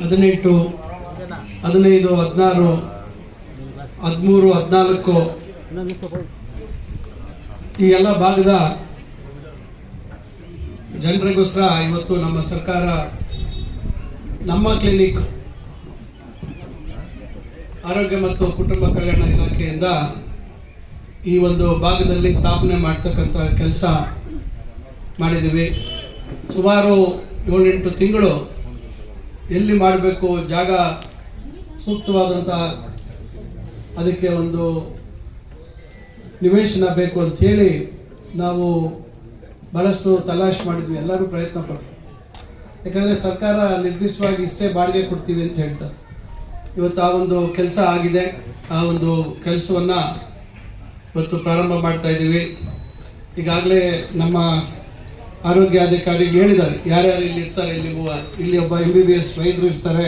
ಹದಿನೆಂಟು, ಹದಿನೈದು, ಹದಿನಾರು, ಹದಿಮೂರು, ಹದಿನಾಲ್ಕು. ಈ ಎಲ್ಲ ಭಾಗದ ಜನರಿಗೋಸ್ಕರ ಇವತ್ತು ನಮ್ಮ ಸರ್ಕಾರ, ನಮ್ಮ ಕ್ಲಿನಿಕ್ ಆರೋಗ್ಯ ಮತ್ತು ಕುಟುಂಬ ಕಲ್ಯಾಣ ಇಲಾಖೆಯಿಂದ ಈ ಒಂದು ಭಾಗದಲ್ಲಿ ಸ್ಥಾಪನೆ ಮಾಡ್ತಕ್ಕಂಥ ಕೆಲಸ ಮಾಡಿದ್ದೀವಿ. ಸುಮಾರು ಏಳೆಂಟು ತಿಂಗಳು ಎಲ್ಲಿ ಮಾಡಬೇಕು ಜಾಗ ಸೂಕ್ತವಾದಂಥ ಅದಕ್ಕೆ ಒಂದು ನಿವೇಶನ ಬೇಕು ಅಂತ ಹೇಳಿ ನಾವು ಬಹಳಷ್ಟು ತಲಾಶ್ ಮಾಡಿದ್ವಿ. ಎಲ್ಲರೂ ಪ್ರಯತ್ನ ಪಟ್ಟರು ಯಾಕಂದರೆ ಸರ್ಕಾರ ನಿರ್ದಿಷ್ಟವಾಗಿ ಇಷ್ಟೇ ಬಾಡಿಗೆ ಕೊಡ್ತೀವಿ ಅಂತ ಹೇಳ್ತಾರೆ. ಇವತ್ತು ಆ ಒಂದು ಕೆಲಸ ಆಗಿದೆ. ಆ ಒಂದು ಕೆಲಸವನ್ನು ಇವತ್ತು ಪ್ರಾರಂಭ ಮಾಡ್ತಾ ಇದ್ದೀವಿ. ಈಗಾಗಲೇ ನಮ್ಮ ಆರೋಗ್ಯಾಧಿಕಾರಿಗಳು ಹೇಳಿದ್ದಾರೆ. ಯಾರ್ಯಾರು ಇಲ್ಲಿ ಇರ್ತಾರೆ, ಇಲ್ಲಿ ಇಲ್ಲಿ ಒಬ್ಬ ಎಂ ಬಿ ಬಿ ಎಸ್ ವೈದ್ಯರು ಇರ್ತಾರೆ,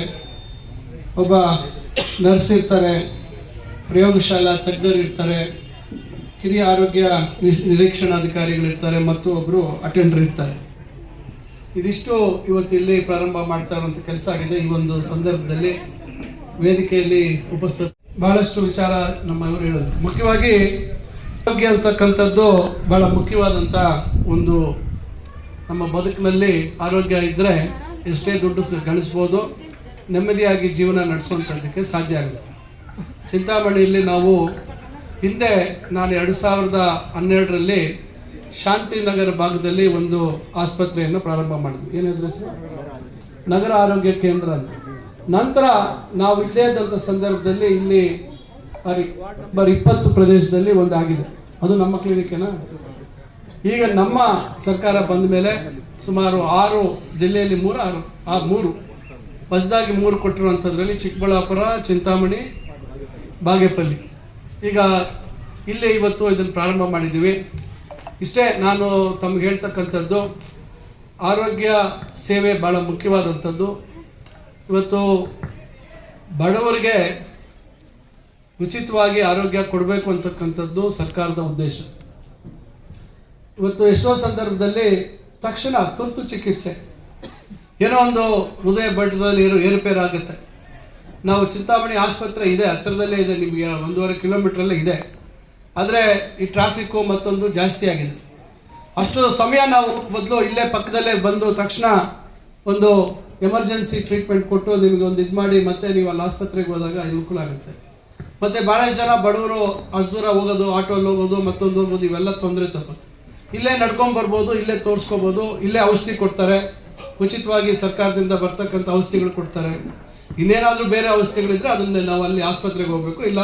ಒಬ್ಬ ನರ್ಸ್ ಇರ್ತಾರೆ, ಪ್ರಯೋಗಶಾಲಾ ತಜ್ಞರು ಇರ್ತಾರೆ, ಕಿರಿಯ ಆರೋಗ್ಯ ನಿರೀಕ್ಷಣಾಧಿಕಾರಿಗಳಿರ್ತಾರೆ ಮತ್ತು ಒಬ್ಬರು ಅಟೆಂಡರ್ ಇರ್ತಾರೆ. ಇದಿಷ್ಟು ಇವತ್ತು ಇಲ್ಲಿ ಪ್ರಾರಂಭ ಮಾಡ್ತಾ ಇರುವಂಥ ಕೆಲಸ ಆಗಿದೆ. ಈ ಒಂದು ಸಂದರ್ಭದಲ್ಲಿ ವೇದಿಕೆಯಲ್ಲಿ ಉಪಸ್ಥಿತ ಬಹಳಷ್ಟು ವಿಚಾರ ನಮ್ಮ ಇವರು ಹೇಳೋದು ಮುಖ್ಯವಾಗಿ ಆರೋಗ್ಯ ಅಂತಕ್ಕಂಥದ್ದು ಬಹಳ ಮುಖ್ಯವಾದಂಥ ಒಂದು ನಮ್ಮ ಬದುಕಿನಲ್ಲಿ ಆರೋಗ್ಯ ಇದ್ದರೆ ಎಷ್ಟೇ ದುಡ್ಡು ಗಳಿಸ್ಬೋದು, ನೆಮ್ಮದಿಯಾಗಿ ಜೀವನ ನಡೆಸುವಂಥದ್ದಕ್ಕೆ ಸಾಧ್ಯ ಆಗುತ್ತೆ. ಚಿಂತಾಮಣಿಯಲ್ಲಿ ನಾವು ಹಿಂದೆ ನಾನು ಎರಡು ಸಾವಿರದ ಹನ್ನೆರಡರಲ್ಲಿ ಶಾಂತಿನಗರ ಭಾಗದಲ್ಲಿ ಒಂದು ಆಸ್ಪತ್ರೆಯನ್ನು ಪ್ರಾರಂಭ ಮಾಡಿದ್ವಿ. ಏನಾದ್ರೆ ಸರ್? ನಗರ ಆರೋಗ್ಯ ಕೇಂದ್ರ ಅಂತ. ನಂತರ ನಾವು ಇಲ್ಲದೇ ಇದ್ದಂಥ ಸಂದರ್ಭದಲ್ಲಿ ಇಲ್ಲಿ ನಂಬರ್ ಇಪ್ಪತ್ತು ಪ್ರದೇಶದಲ್ಲಿ ಒಂದಾಗಿದೆ. ಅದು ನಮ್ಮ ಕ್ಲಿನಿಕ್ನ ಈಗ ನಮ್ಮ ಸರ್ಕಾರ ಬಂದ ಮೇಲೆ ಸುಮಾರು ಆರು ಜಿಲ್ಲೆಯಲ್ಲಿ ಮೂರು, ಆರು, ಆ, ಮೂರು. ಹೊಸದಾಗಿ ಮೂರು ಕೊಟ್ಟಿರುವಂಥದ್ರಲ್ಲಿ ಚಿಕ್ಕಬಳ್ಳಾಪುರ, ಚಿಂತಾಮಣಿ, ಬಾಗೇಪಲ್ಲಿ. ಈಗ ಇಲ್ಲೇ ಇವತ್ತು ಇದನ್ನು ಪ್ರಾರಂಭ ಮಾಡಿದ್ದೀವಿ. ಇಷ್ಟೇ ನಾನು ತಮ್ಗೆ ಹೇಳ್ತಕ್ಕಂಥದ್ದು, ಆರೋಗ್ಯ ಸೇವೆ ಭಾಳ ಮುಖ್ಯವಾದಂಥದ್ದು. ಇವತ್ತು ಬಡವರಿಗೆ ಉಚಿತವಾಗಿ ಆರೋಗ್ಯ ಕೊಡಬೇಕು ಅಂತಕ್ಕಂಥದ್ದು ಸರ್ಕಾರದ ಉದ್ದೇಶ. ಇವತ್ತು ಎಷ್ಟೋ ಸಂದರ್ಭದಲ್ಲಿ ತಕ್ಷಣ ತುರ್ತು ಚಿಕಿತ್ಸೆ. ಏನೋ ಒಂದು ಹೃದಯ ಬಡ್ಡದಲ್ಲಿ ಏನೋ ಏರುಪೇರು ಆಗುತ್ತೆ ನಾವು ಚಿಂತಾಮಣಿ ಆಸ್ಪತ್ರೆ ಇದೆ, ಹತ್ತಿರದಲ್ಲೇ ಇದೆ, ನಿಮಗೆ ಒಂದೂವರೆ ಕಿಲೋಮೀಟ್ರಲ್ಲೇ ಇದೆ. ಆದರೆ ಈ ಟ್ರಾಫಿಕ್ಕು ಮತ್ತೊಂದು ಜಾಸ್ತಿ ಆಗಿದೆ. ಅಷ್ಟು ಸಮಯ ನಾವು ಮೊದಲು ಇಲ್ಲೇ ಪಕ್ಕದಲ್ಲೇ ಬಂದು ತಕ್ಷಣ ಒಂದು ಎಮರ್ಜೆನ್ಸಿ ಟ್ರೀಟ್ಮೆಂಟ್ ಕೊಟ್ಟು ನಿಮಗೆ ಒಂದು ಇದು ಮಾಡಿ ಮತ್ತೆ ನೀವು ಅಲ್ಲಿ ಆಸ್ಪತ್ರೆಗೆ ಹೋದಾಗ ಅನುಕೂಲ ಆಗುತ್ತೆ. ಮತ್ತು ಭಾಳಷ್ಟು ಜನ ಬಡವರು ಅಷ್ಟು ದೂರ ಹೋಗೋದು ಆಟೋಲ್ಲಿ ಹೋಗೋದು ಮತ್ತೊಂದು ಹೋಗೋದು ಇವೆಲ್ಲ ತೊಂದರೆ ತಪ್ಪುತ್ತೆ. ಇಲ್ಲೇ ನಡ್ಕೊಂಡ್ ಬರ್ಬೋದು, ಇಲ್ಲೇ ತೋರಿಸ್ಕೋಬೋದು, ಇಲ್ಲೇ ಔಷಧಿ ಕೊಡ್ತಾರೆ. ಉಚಿತವಾಗಿ ಸರ್ಕಾರದಿಂದ ಬರ್ತಕ್ಕಂಥ ಔಷಧಿಗಳು ಕೊಡ್ತಾರೆ. ಇನ್ನೇನಾದರೂ ಬೇರೆ ಔಷಧಿಗಳಿದ್ರೆ ಅದನ್ನ ನಾವು ಅಲ್ಲಿ ಆಸ್ಪತ್ರೆಗೆ ಹೋಗ್ಬೇಕು. ಇಲ್ಲ,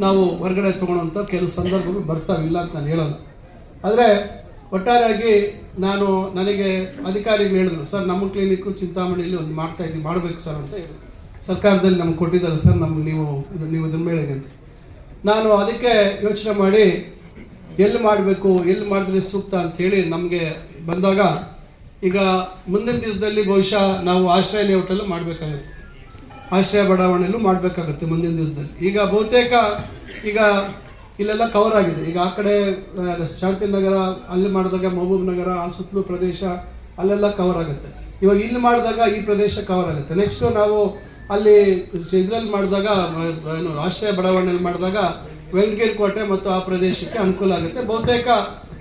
ನಾವು ಹೊರಗಡೆ ತೊಗೊಳೋಂಥ ಕೆಲವು ಸಂದರ್ಭಗಳು ಬರ್ತಾವಿಲ್ಲ ಅಂತ ನಾನು ಹೇಳಲ್ಲ. ಆದರೆ, ಒಟ್ಟಾರೆಯಾಗಿ ನಾನು ನನಗೆ ಅಧಿಕಾರಿಗಳು ಹೇಳಿದ್ರು, ಸರ್, ನಮ್ಮ ಕ್ಲಿನಿಕ್ಕು ಚಿಂತಾಮಣಿಯಲ್ಲಿ ಒಂದು ಮಾಡ್ತಾ ಇದ್ದೀವಿ ಮಾಡಬೇಕು ಸರ್ ಅಂತ ಹೇಳಿದ್ರು. ಸರ್ಕಾರದಲ್ಲಿ ನಮ್ಗೆ ಕೊಟ್ಟಿದ್ದಾರೆ, ಸರ್, ನಮ್ಗೆ ನೀವು ಇದು, ನೀವು ಇದನ್ನ ಮೇಲೆ ಅಂತ. ನಾನು ಅದಕ್ಕೆ ಯೋಚನೆ ಮಾಡಿ ಎಲ್ಲಿ ಮಾಡಬೇಕು, ಎಲ್ಲಿ ಮಾಡಿದ್ರೆ ಸೂಕ್ತ ಅಂತ ಹೇಳಿ ನಮಗೆ ಬಂದಾಗ ಈಗ ಮುಂದಿನ ದಿವಸದಲ್ಲಿ ಬಹುಶಃ ನಾವು ಆಶ್ರಯ ಲೇಔಟಲ್ಲೂ ಮಾಡಬೇಕಾಗುತ್ತೆ. ಆಶ್ರಯ ಬಡಾವಣೆಯಲ್ಲೂ ಮಾಡಬೇಕಾಗುತ್ತೆ ಮುಂದಿನ ದಿವಸದಲ್ಲಿ. ಈಗ ಬಹುತೇಕ ಈಗ ಇಲ್ಲೆಲ್ಲ ಕವರ್ ಆಗಿದೆ. ಈಗ ಆ ಕಡೆ ಶಾಂತಿ ಶಾಂತಿನಗರ ಅಲ್ಲಿ ಮಾಡಿದಾಗ ಮಹಬೂಬ್ ನಗರ, ಆ ಸುತ್ತಲೂ ಪ್ರದೇಶ ಅಲ್ಲೆಲ್ಲ ಕವರ್ ಆಗುತ್ತೆ. ಇವಾಗ ಇಲ್ಲಿ ಮಾಡಿದಾಗ ಈ ಪ್ರದೇಶ ಕವರ್ ಆಗುತ್ತೆ. ನೆಕ್ಸ್ಟು ನಾವು ಅಲ್ಲಿ ಇದ್ರಲ್ಲಿ ಮಾಡಿದಾಗ ಏನು, ಆಶ್ರಯ ಬಡಾವಣೆಯಲ್ಲಿ ಮಾಡಿದಾಗ ವೆಂಕಟಗಿರಿ ಕೋಟೆ ಮತ್ತು ಆ ಪ್ರದೇಶಕ್ಕೆ ಅನುಕೂಲ ಆಗುತ್ತೆ. ಬಹುತೇಕ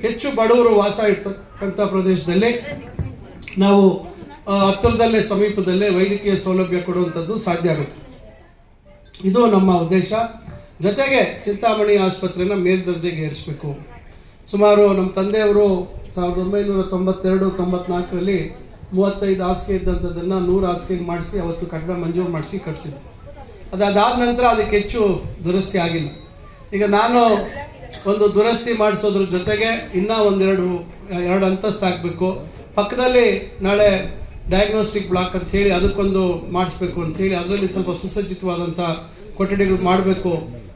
ಹೆಚ್ಚು ಬಡವರು ವಾಸ ಇರ್ತಕ್ಕಂಥ ಪ್ರದೇಶದಲ್ಲಿ ನಾವು ಹತ್ತಿರದಲ್ಲೇ ಸಮೀಪದಲ್ಲೇ ವೈದ್ಯಕೀಯ ಸೌಲಭ್ಯ ಕೊಡುವಂಥದ್ದು ಸಾಧ್ಯ ಆಗುತ್ತೆ. ಇದು ನಮ್ಮ ಉದ್ದೇಶ. ಜೊತೆಗೆ ಚಿಂತಾಮಣಿ ಆಸ್ಪತ್ರೆನ ಮೇಲ್ದರ್ಜೆಗೆ ಏರಿಸಬೇಕು. ಸುಮಾರು ನಮ್ಮ ತಂದೆಯವರು ಸಾವಿರದ ಒಂಬೈನೂರ ತೊಂಬತ್ತೆರಡು, ತೊಂಬತ್ನಾಲ್ಕರಲ್ಲಿ ಮೂವತ್ತೈದು ಹಾಸಿಗೆ ಇದ್ದಂಥದ್ದನ್ನು ನೂರು ಹಾಸಿಗೆಗೆ ಮಾಡಿಸಿ ಅವತ್ತು ಕಟ್ಟಡ ಮಂಜೂರು ಮಾಡಿಸಿ ಕಟ್ಟಿಸಿದ್ರು ಅದಾದ ನಂತರ ಅದಕ್ಕೆ ಹೆಚ್ಚು ದುರಸ್ತಿ ಆಗಿಲ್ಲ. ಈಗ ನಾನು ಒಂದು ದುರಸ್ತಿ ಮಾಡಿಸೋದ್ರ ಜೊತೆಗೆ ಇನ್ನೂ ಒಂದೆರಡು, ಎರಡು ಅಂತಸ್ತು ಹಾಕಬೇಕು. ಪಕ್ಕದಲ್ಲಿ ನಾಳೆ ಡಯಾಗ್ನೋಸ್ಟಿಕ್ ಬ್ಲಾಕ್ ಅಂತ ಹೇಳಿ ಅದಕ್ಕೊಂದು ಮಾಡಿಸ್ಬೇಕು ಅಂತ ಹೇಳಿ ಅದರಲ್ಲಿ ಸ್ವಲ್ಪ ಸುಸಜ್ಜಿತವಾದಂಥ ಕೊಠಡಿಗಳು ಮಾಡಬೇಕು.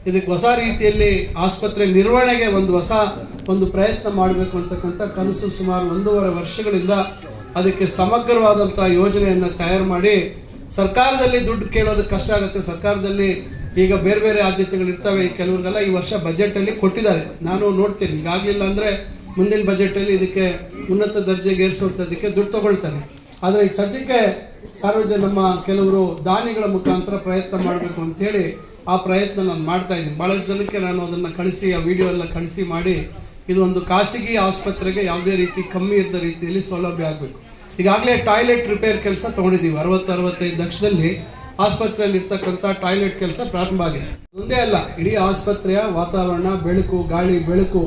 ಇದಕ್ಕೆ ಹೊಸ ರೀತಿಯಲ್ಲಿ ಆಸ್ಪತ್ರೆ ನಿರ್ವಹಣೆಗೆ ಒಂದು ಹೊಸ ಒಂದು ಪ್ರಯತ್ನ ಮಾಡಬೇಕು ಅಂತಕ್ಕಂಥ ಕನಸು ಸುಮಾರು ಒಂದೂವರೆ ವರ್ಷಗಳಿಂದ ಅದಕ್ಕೆ ಸಮಗ್ರವಾದಂಥ ಯೋಜನೆಯನ್ನು ತಯಾರು ಮಾಡಿ ಸರ್ಕಾರದಲ್ಲಿ ದುಡ್ಡು ಕೇಳೋದಕ್ಕೆ ಕಷ್ಟ ಆಗುತ್ತೆ. ಸರ್ಕಾರದಲ್ಲಿ ಈಗ ಬೇರೆ ಬೇರೆ ಆದ್ಯತೆಗಳು ಇರ್ತವೆ ಕೆಲವ್ರಿಗೆಲ್ಲ ಈ ವರ್ಷ ಬಜೆಟಲ್ಲಿ ಕೊಟ್ಟಿದ್ದಾರೆ. ನಾನು ನೋಡ್ತೀನಿ. ಈಗಾಗಲಿಲ್ಲ ಅಂದರೆ ಮುಂದಿನ ಬಜೆಟಲ್ಲಿ ಇದಕ್ಕೆ ಉನ್ನತ ದರ್ಜೆಗೆ ಏರಿಸುವಂಥದ್ದಕ್ಕೆ ದುಡ್ಡು ತಗೊಳ್ತಾರೆ. ಆದರೆ ಈಗ ಸದ್ಯಕ್ಕೆ ಸಾರ್ವಜನಿಕ ನಮ್ಮ ಕೆಲವರು ದಾನಿಗಳ ಮುಖಾಂತರ ಪ್ರಯತ್ನ ಮಾಡಬೇಕು ಅಂತೇಳಿ ಆ ಪ್ರಯತ್ನ ನಾನು ಮಾಡ್ತಾ ಇದ್ದೀನಿ. ಭಾಳಷ್ಟು ಜನಕ್ಕೆ ನಾನು ಅದನ್ನು ಕಳಿಸಿ, ಆ ವಿಡಿಯೋ ಎಲ್ಲ ಕಳಿಸಿ ಮಾಡಿ ಇದು ಒಂದು ಖಾಸಗಿ ಆಸ್ಪತ್ರೆಗೆ ಯಾವುದೇ ರೀತಿ ಕಮ್ಮಿ ಇದ್ದ ರೀತಿಯಲ್ಲಿ ಸೌಲಭ್ಯ ಆಗಬೇಕು. ಈಗಾಗಲೇ ಟಾಯ್ಲೆಟ್ ರಿಪೇರ್ ಕೆಲಸ ತೊಗೊಂಡಿದ್ದೀವಿ. ಅರವತ್ತು, ಅರವತ್ತೈದು ಲಕ್ಷದಲ್ಲಿ ಆಸ್ಪತ್ರೆಯಲ್ಲಿ ಇರ್ತಕ್ಕಂಥ ಟಾಯ್ಲೆಟ್ ಕೆಲಸ ಪ್ರಾರಂಭ ಆಗಿದೆ. ಒಂದೇ ಅಲ್ಲ, ಇಡೀ ಆಸ್ಪತ್ರೆಯ ವಾತಾವರಣ, ಬೆಳಕು, ಗಾಳಿ, ಬೆಳಕು,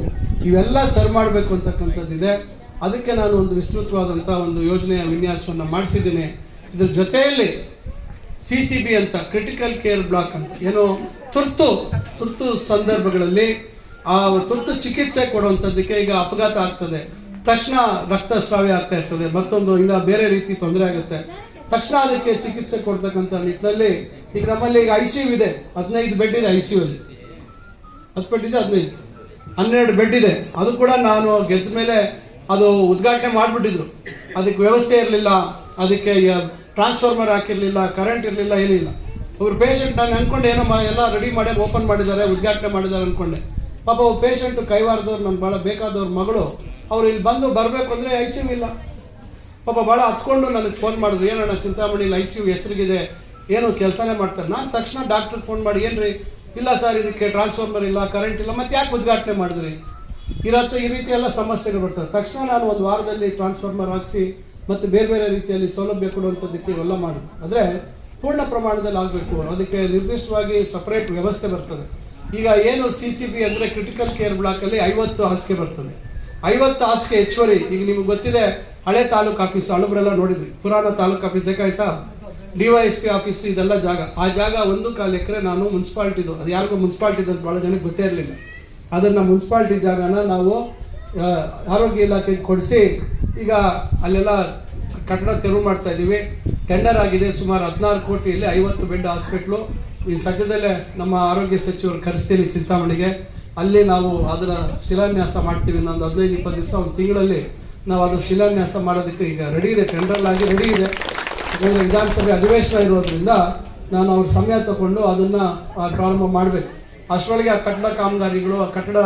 ಇವೆಲ್ಲ ಸರಿ ಮಾಡಬೇಕು ಅಂತಕ್ಕಂಥದ್ದಿದೆ ಅದಕ್ಕೆ ನಾನು ಒಂದು ವಿಸ್ತೃತವಾದಂಥ ಒಂದು ಯೋಜನೆಯ ವಿನ್ಯಾಸವನ್ನು ಮಾಡಿಸಿದ್ದೀನಿ. ಇದ್ರ ಜೊತೆಯಲ್ಲಿ ಸಿ ಸಿ ಬಿ ಅಂತ ಕ್ರಿಟಿಕಲ್ ಕೇರ್ ಬ್ಲಾಕ್ ಅಂತ, ಏನು ತುರ್ತು ತುರ್ತು ಸಂದರ್ಭಗಳಲ್ಲಿ, ಆ ತುರ್ತು ಚಿಕಿತ್ಸೆ ಕೊಡುವಂಥದ್ದಕ್ಕೆ ಈಗ ಅಪಘಾತ ಆಗ್ತದೆ. ತಕ್ಷಣ ರಕ್ತಸ್ರಾವ ಆಗ್ತಾ ಇರ್ತದೆ. ಮತ್ತೊಂದು, ಇಲ್ಲ, ಬೇರೆ ರೀತಿ ತೊಂದರೆ ಆಗುತ್ತೆ. ತಕ್ಷಣ ಅದಕ್ಕೆ ಚಿಕಿತ್ಸೆ ಕೊಡ್ತಕ್ಕಂಥ ನಿಟ್ಟಿನಲ್ಲಿ ಈಗ ನಮ್ಮಲ್ಲಿ ಈಗ ಐ ಸಿ ಯು ಇದೆ. ಹದಿನೈದು ಬೆಡ್ ಇದೆ ಐ ಸಿ ಯು ಅಲ್ಲಿ. ಹತ್ತು ಬೆಡ್ ಇದೆ, ಹದಿನೈದು. ಹನ್ನೆರಡು ಬೆಡ್ ಇದೆ. ಅದು ಕೂಡ ನಾನು ಗೆದ್ದ ಮೇಲೆ ಅದು ಉದ್ಘಾಟನೆ ಮಾಡಿಬಿಟ್ಟಿದ್ರು. ಅದಕ್ಕೆ ವ್ಯವಸ್ಥೆ ಇರಲಿಲ್ಲ. ಅದಕ್ಕೆ ಟ್ರಾನ್ಸ್ಫಾರ್ಮರ್ ಹಾಕಿರಲಿಲ್ಲ ಕರೆಂಟ್ ಇರಲಿಲ್ಲ, ಏನಿಲ್ಲ. ಒಬ್ರು ಪೇಷಂಟ್ ನಾನು ಅನ್ಕೊಂಡೆ, ಏನೋ ಎಲ್ಲ ರೆಡಿ ಮಾಡಿ ಓಪನ್ ಮಾಡಿದ್ದಾರೆ, ಉದ್ಘಾಟನೆ ಮಾಡಿದ್ದಾರೆ ಅನ್ಕೊಂಡೆ. ಪಾಪ ಪೇಷಂಟ್ ಕೈವಾರದವ್ರು ನನ್ನ ಭಾಳ ಬೇಕಾದವ್ರ ಮಗಳು. ಅವ್ರು ಇಲ್ಲಿ ಬಂದು ಬರಬೇಕು ಅಂದರೆ ಐ ಸಿ ಯು ಇಲ್ಲ. ಪಾಪ ಭಾಳ ಹತ್ಕೊಂಡು ನನಗೆ ಫೋನ್ ಮಾಡಿದ್ರು. ಏನಣ್ಣ ಚಿಂತಾಮಣಿಲಿ ಐ ಸಿ ಯು ಹೆಸರಿಗಿದೆ, ಏನು ಕೆಲಸನೇ ಮಾಡ್ತಾರೆ. ನಾನು ತಕ್ಷಣ ಡಾಕ್ಟ್ರಿಗೆ ಫೋನ್ ಮಾಡಿ, ಏನ್ರಿ? ಇಲ್ಲ ಸರ್ ಇದಕ್ಕೆ ಟ್ರಾನ್ಸ್ಫಾರ್ಮರ್ ಇಲ್ಲ ಕರೆಂಟ್ ಇಲ್ಲ, ಮತ್ತೆ ಯಾಕೆ ಉದ್ಘಾಟನೆ ಮಾಡಿದ್ರಿ? ಇರತ್ತೆ, ಈ ರೀತಿ ಎಲ್ಲ ಸಮಸ್ಯೆಗಳು ಬರ್ತವೆ. ತಕ್ಷಣ ನಾನು ಒಂದು ವಾರದಲ್ಲಿ ಟ್ರಾನ್ಸ್ಫಾರ್ಮರ್ ಹಾಕಿಸಿ, ಮತ್ತು ಬೇರೆ ಬೇರೆ ರೀತಿಯಲ್ಲಿ ಸೌಲಭ್ಯ ಕೊಡುವಂಥದ್ದಕ್ಕೆ ಇವೆಲ್ಲ ಮಾಡಿ. ಅಂದರೆ ಪೂರ್ಣ ಪ್ರಮಾಣದಲ್ಲಿ ಆಗಬೇಕು. ಅದಕ್ಕೆ ನಿರ್ದಿಷ್ಟವಾಗಿ ಸಪ್ರೇಟ್ ವ್ಯವಸ್ಥೆ ಬರ್ತದೆ. ಈಗ ಏನು ಸಿ ಸಿ ಬಿ ಅಂದರೆ ಕ್ರಿಟಿಕಲ್ ಕೇರ್ ಬ್ಲಾಕಲ್ಲಿ ಐವತ್ತು ಹಾಸಿಗೆ ಬರ್ತದೆ. ಐವತ್ತು ಹಾಸಿಗೆ ಹೆಚ್ಚುವರಿ. ಈಗ ನಿಮ್ಗೆ ಗೊತ್ತಿದೆ ಹಳೆ ತಾಲೂಕು ಆಫೀಸ್ ಹಳಬ್ರೆಲ್ಲ ನೋಡಿದ್ವಿ ಪುರಾಣ ತಾಲೂಕು ಆಫೀಸ್ ದೇಕಾಯ್ ಸಾಬ್? ಡಿ ಪಿ ಆಫೀಸ್ ಇದೆಲ್ಲ ಜಾಗ. ಆ ಜಾಗ ಒಂದು ಕಾಲು ಎಕರೆ ನಾನು ಮುನ್ಸಿಪಾಲ್ಟಿದು ಅದು ಯಾರಿಗೂ ಮುನ್ಸಿಪಾಲ್ಟಿ ಅಂತ ಭಾಳ ಜನಕ್ಕೆ ಗೊತ್ತೇ ಇರಲಿಲ್ಲ. ಅದನ್ನು ಮುನ್ಸಿಪಾಲ್ಟಿ ಜಾಗನ ನಾವು ಆರೋಗ್ಯ ಇಲಾಖೆಗೆ ಕೊಡಿಸಿ ಈಗ ಅಲ್ಲೆಲ್ಲ ಕಟ್ಟಡ ತೆರವು ಮಾಡ್ತಾ ಇದ್ದೀವಿ. ಟೆಂಡರ್ ಆಗಿದೆ ಸುಮಾರು ಹದಿನಾರು ಕೋಟಿಯಲ್ಲಿ ಐವತ್ತು ಬೆಡ್ ಹಾಸ್ಪಿಟ್ಲು ಇನ್ನು ಸದ್ಯದಲ್ಲೇ ನಮ್ಮ ಆರೋಗ್ಯ ಸಚಿವರು ಕರೆಸ್ತೀನಿ ಚಿಂತಾಮಣಿಗೆ. ಅಲ್ಲಿ ನಾವು ಅದರ ಶಿಲಾನ್ಯಾಸ ಮಾಡ್ತೀವಿ. ಇನ್ನೊಂದು ಹದಿನೈದು, ಇಪ್ಪತ್ತು ದಿವಸ, ಒಂದು ತಿಂಗಳಲ್ಲಿ ನಾವು ಅದು ಶಿಲಾನ್ಯಾಸ ಮಾಡೋದಕ್ಕೆ ಈಗ ರೆಡಿ ಇದೆ ಟೆಂಡರ್ ಆಗಿ ರೆಡಿ ಇದೆ. ಯಾಕಂದರೆ ವಿಧಾನಸಭೆ ಅಧಿವೇಶನ ಇರೋದ್ರಿಂದ ನಾನು ಅವ್ರ ಸಮಯ ತಗೊಂಡು ಅದನ್ನು ಪ್ರಾರಂಭ ಮಾಡಬೇಕು. ಅಷ್ಟರೊಳಗೆ ಆ ಕಟ್ಟಡ ಕಾಮಗಾರಿಗಳು, ಆ ಕಟ್ಟಡ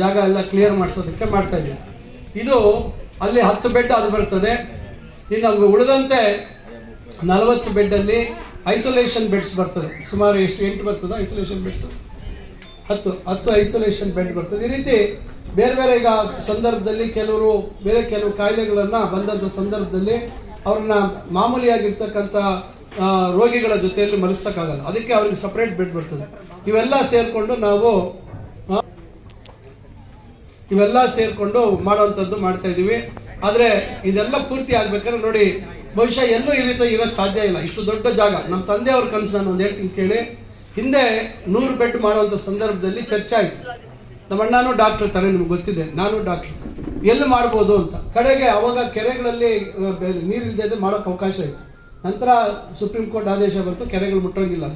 ಜಾಗ ಎಲ್ಲ ಕ್ಲಿಯರ್ ಮಾಡಿಸೋದಕ್ಕೆ ಮಾಡ್ತಾ ಇದ್ದೀವಿ ಇದು ಅಲ್ಲಿ ಹತ್ತು ಬೆಡ್ ಅದು ಬರ್ತದೆ. ಇನ್ನು ಉಳಿದಂತೆ ನಲವತ್ತು ಬೆಡ್ಡಲ್ಲಿ ಐಸೋಲೇಷನ್ ಬೆಡ್ಸ್ ಬರ್ತದೆ. ಸುಮಾರು ಎಷ್ಟು, ಎಂಟು ಬರ್ತದೆ ಐಸೋಲೇಷನ್ ಬೆಡ್ಸ್ ಹತ್ತು ಹತ್ತು ಐಸೋಲೇಷನ್ ಬೆಡ್ ಬರ್ತದೆ. ಈ ರೀತಿ ಬೇರೆ ಬೇರೆ ಈಗ ಸಂದರ್ಭದಲ್ಲಿ ಕೆಲವರು, ಬೇರೆ ಕೆಲವು ಕಾಯಿಲೆಗಳನ್ನ ಬಂದಂಥ ಸಂದರ್ಭದಲ್ಲಿ ಅವ್ರನ್ನ ಮಾಮೂಲಿಯಾಗಿರ್ತಕ್ಕಂಥ ರೋಗಿಗಳ ಜೊತೆಯಲ್ಲಿ ಮಲಗಿಸೋಕ್ಕಾಗಲ್ಲ. ಅದಕ್ಕೆ ಅವ್ರಿಗೆ ಸಪ್ರೇಟ್ ಬೆಡ್ ಬರ್ತದೆ. ಇವೆಲ್ಲ ಸೇರಿಕೊಂಡು ನಾವು ಇವೆಲ್ಲ ಸೇರಿಕೊಂಡು ಮಾಡುವಂಥದ್ದು ಮಾಡ್ತಾ ಇದ್ದೀವಿ. ಆದರೆ ಇದೆಲ್ಲ ಪೂರ್ತಿ ಆಗ್ಬೇಕಾದ್ರೆ ನೋಡಿ, ಬಹುಶಃ ಎಲ್ಲೂ ಈ ರೀತಿ ಇರೋಕ್ಕೆ ಸಾಧ್ಯ ಇಲ್ಲ. ಇಷ್ಟು ದೊಡ್ಡ ಜಾಗ. ನಮ್ಮ ತಂದೆಯವ್ರ ಕನಸು ನಾನು ಒಂದು ಹೇಳ್ತೀನಿ ಕೇಳಿ. ಹಿಂದೆ ನೂರು ಬೆಡ್ ಮಾಡುವಂಥ ಸಂದರ್ಭದಲ್ಲಿ ಚರ್ಚೆ ಆಯಿತು. ನಮ್ಮ ಅಣ್ಣನೂ ಡಾಕ್ಟರ್ ತಾನೆ, ನಿಮ್ಗೆ ಗೊತ್ತಿದೆ. ನಾನು ಡಾಕ್ಟರ್. ಎಲ್ಲಿ ಮಾಡ್ಬೋದು ಅಂತ. ಕಡೆಗೆ ಅವಾಗ ಕೆರೆಗಳಲ್ಲಿ ನೀರಿಲ್ಲದೆ ಮಾಡೋಕ್ಕೆ ಅವಕಾಶ ಇತ್ತು. ನಂತರ ಸುಪ್ರೀಂ ಕೋರ್ಟ್ ಆದೇಶ ಬಂತು, ಕೆರೆಗಳು ಮುಟ್ಟೋಂಗಿಲ್ಲ.